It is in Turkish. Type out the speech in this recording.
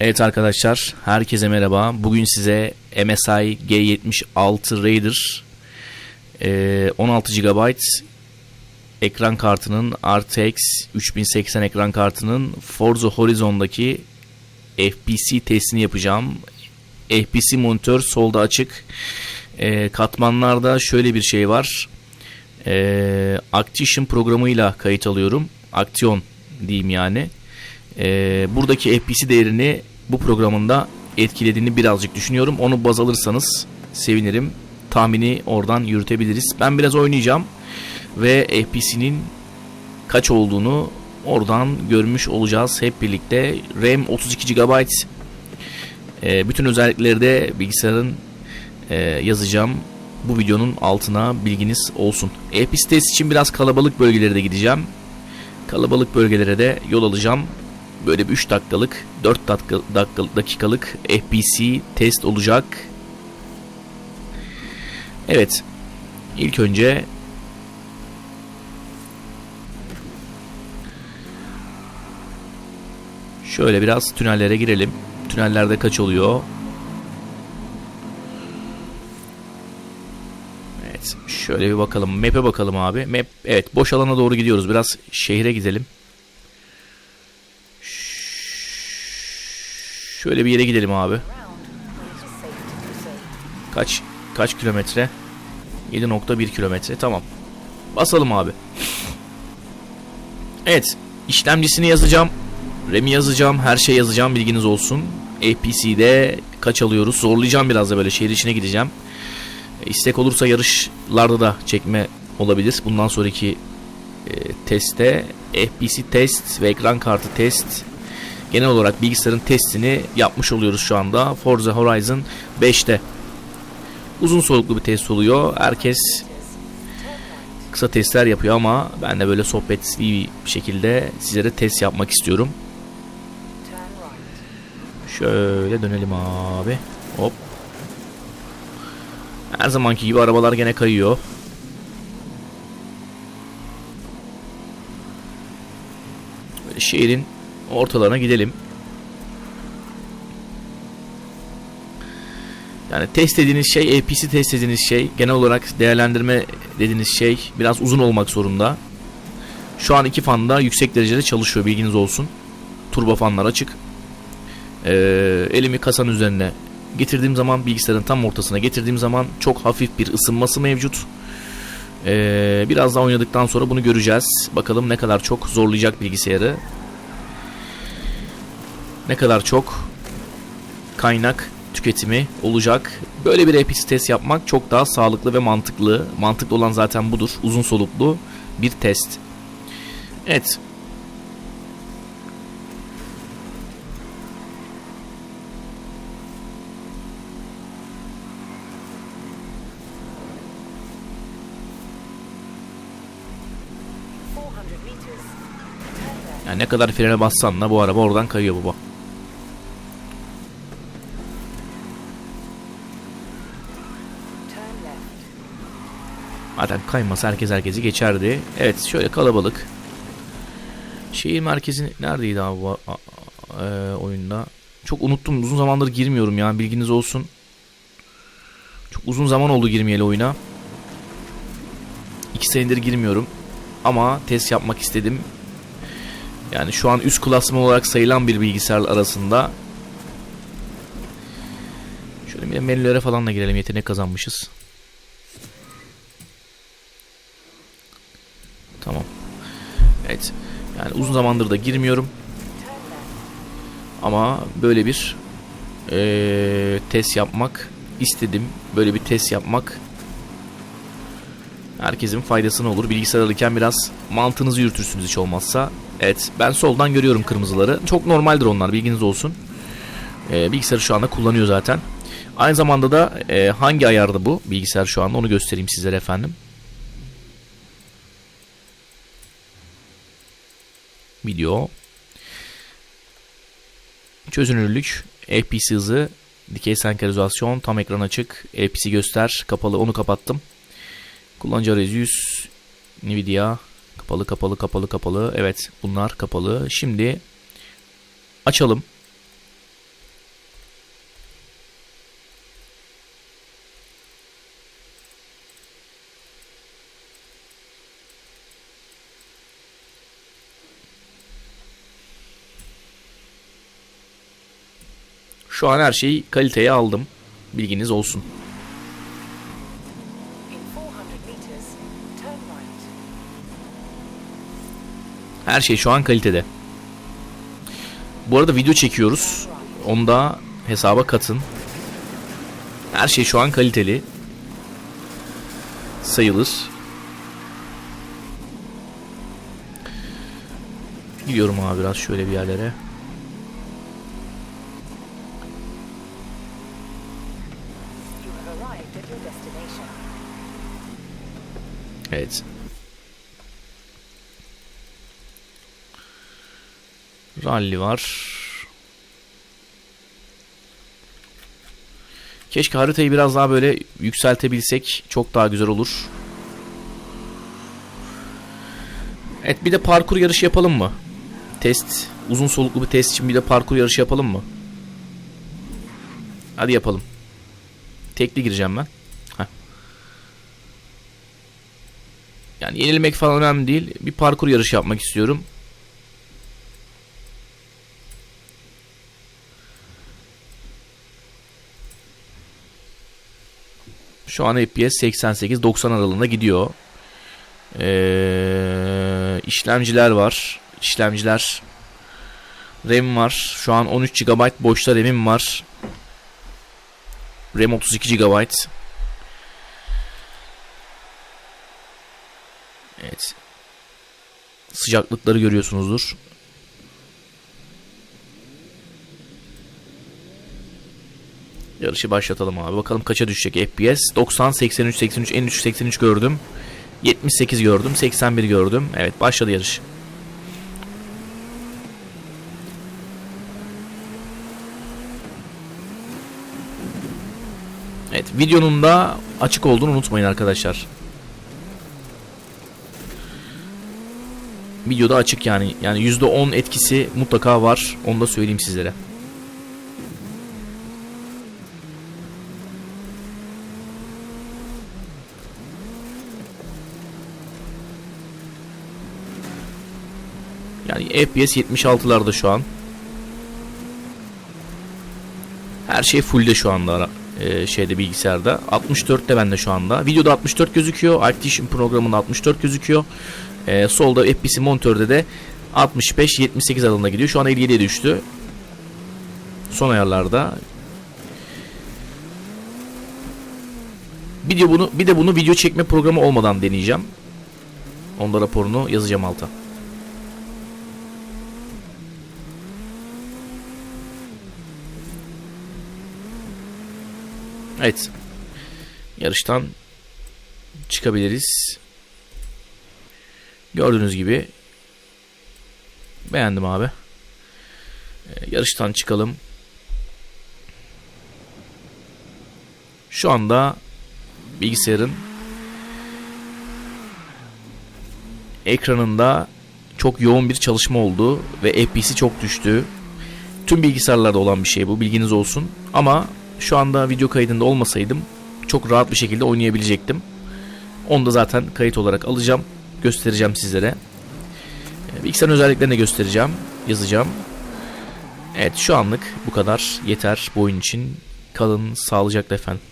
Evet arkadaşlar, herkese merhaba. Bugün size MSI G76 Raider e, 16 GB ekran kartının RTX 3080 ekran kartının Forza Horizon'daki FPC testini yapacağım. FPC monitör solda açık. E, katmanlarda şöyle bir şey var. E, Actition programıyla kayıt alıyorum. Action diyeyim yani. E, buradaki FPC değerini bu programında etkilediğini birazcık düşünüyorum. Onu baz alırsanız sevinirim. Tahmini oradan yürütebiliriz. Ben biraz oynayacağım ve FPC'nin kaç olduğunu oradan görmüş olacağız hep birlikte. RAM 32 GB. E, bütün özellikleri de bilgisayarın e, yazacağım. Bu videonun altına bilginiz olsun. Test için biraz kalabalık bölgelere de gideceğim. Kalabalık bölgelere de yol alacağım. Böyle bir 3 dakikalık, 4 dakika, dakika, dakikalık FPC test olacak. Evet. İlk önce şöyle biraz tünellere girelim. Tünellerde kaç oluyor? Evet. Şöyle bir bakalım. Map'e bakalım abi. Map evet boş alana doğru gidiyoruz. Biraz şehre gidelim. Şöyle bir yere gidelim abi. Kaç kaç kilometre? 7.1 kilometre. Tamam. Basalım abi. Evet. işlemcisini yazacağım. RAM'i yazacağım. Her şey yazacağım. Bilginiz olsun. APC'de kaç alıyoruz? Zorlayacağım biraz da böyle şehir içine gideceğim. İstek olursa yarışlarda da çekme olabilir. Bundan sonraki e, testte FPC test ve ekran kartı test genel olarak bilgisayarın testini yapmış oluyoruz şu anda. Forza Horizon 5'te. Uzun soluklu bir test oluyor. Herkes kısa testler yapıyor ama ben de böyle sohbetli bir şekilde sizlere test yapmak istiyorum. Şöyle dönelim abi. Hop. Her zamanki gibi arabalar gene kayıyor. Böyle şehrin ortalarına gidelim. Yani test dediğiniz şey, APC test dediğiniz şey, genel olarak değerlendirme dediğiniz şey biraz uzun olmak zorunda. Şu an iki fan da yüksek derecede çalışıyor bilginiz olsun. Turbo fanlar açık. Ee, elimi kasanın üzerine getirdiğim zaman bilgisayarın tam ortasına getirdiğim zaman çok hafif bir ısınması mevcut. Ee, biraz daha oynadıktan sonra bunu göreceğiz. Bakalım ne kadar çok zorlayacak bilgisayarı ne kadar çok kaynak tüketimi olacak. Böyle bir EPC test yapmak çok daha sağlıklı ve mantıklı. Mantıklı olan zaten budur. Uzun soluklu bir test. Evet. Yani ne kadar frene bassan da bu araba oradan kayıyor baba. Zaten kaymasa herkes herkesi geçerdi. Evet şöyle kalabalık. Şehir merkezi neredeydi abi bu e, oyunda? Çok unuttum. Uzun zamandır girmiyorum ya. Bilginiz olsun. Çok uzun zaman oldu girmeyeli oyuna. İki senedir girmiyorum. Ama test yapmak istedim. Yani şu an üst klasman olarak sayılan bir bilgisayar arasında. Şöyle bir menülere falan da girelim. Yetenek kazanmışız. Tamam. Evet. Yani uzun zamandır da girmiyorum. Ama böyle bir ee, test yapmak istedim. Böyle bir test yapmak herkesin faydasına olur. Bilgisayar alırken biraz mantığınızı yürütürsünüz hiç olmazsa. Evet ben soldan görüyorum kırmızıları. Çok normaldir onlar bilginiz olsun. Ee, bilgisayarı şu anda kullanıyor zaten. Aynı zamanda da e, hangi ayarda bu bilgisayar şu anda onu göstereyim sizlere efendim. Video. Çözünürlük, FPS hızı, dikey senkronizasyon, tam ekran açık, FPS göster, kapalı onu kapattım. Kullanıcı arayüzü 100, Nvidia, kapalı kapalı kapalı kapalı. Evet bunlar kapalı. Şimdi açalım. Şu an her şeyi kaliteye aldım. Bilginiz olsun. In 400 meters, turn right. Her şey şu an kalitede. Bu arada video çekiyoruz. Onu da hesaba katın. Her şey şu an kaliteli. Sayılır. Gidiyorum abi biraz şöyle bir yerlere. Rally var. Keşke haritayı biraz daha böyle yükseltebilsek çok daha güzel olur. Evet bir de parkur yarışı yapalım mı? Test, uzun soluklu bir test için bir de parkur yarışı yapalım mı? Hadi yapalım. Tekli gireceğim ben. Heh. Yani yenilmek falan önemli değil. Bir parkur yarışı yapmak istiyorum. Şu an FPS 88-90 aralığında gidiyor. Ee, işlemciler var. İşlemciler RAM var. Şu an 13 GB boşta RAM'im var. RAM 32 GB. Evet. Sıcaklıkları görüyorsunuzdur. Yarışı başlatalım abi. Bakalım kaça düşecek FPS. 90, 83, 83, en düşük 83 gördüm. 78 gördüm, 81 gördüm. Evet başladı yarış. Evet videonun da açık olduğunu unutmayın arkadaşlar. Videoda açık yani. Yani %10 etkisi mutlaka var. Onu da söyleyeyim sizlere. Yani FPS 76'larda şu an. Her şey fullde şu anda e, şeyde bilgisayarda. 64'te bende şu anda. Videoda 64 gözüküyor. Activision programında 64 gözüküyor. E, solda FPS monitörde de 65-78 aralığında gidiyor. Şu an 57'ye düştü. Son ayarlarda. Video bunu bir de bunu video çekme programı olmadan deneyeceğim. Onda raporunu yazacağım alta. Evet. Yarıştan çıkabiliriz. Gördüğünüz gibi beğendim abi. Ee, yarıştan çıkalım. Şu anda bilgisayarın ekranında çok yoğun bir çalışma oldu ve FPS'i çok düştü. Tüm bilgisayarlarda olan bir şey bu bilginiz olsun. Ama şu anda video kaydında olmasaydım çok rahat bir şekilde oynayabilecektim. Onu da zaten kayıt olarak alacağım. Göstereceğim sizlere. Ee, Bilgisayarın özelliklerini göstereceğim. Yazacağım. Evet şu anlık bu kadar. Yeter bu oyun için. Kalın sağlıcakla efendim.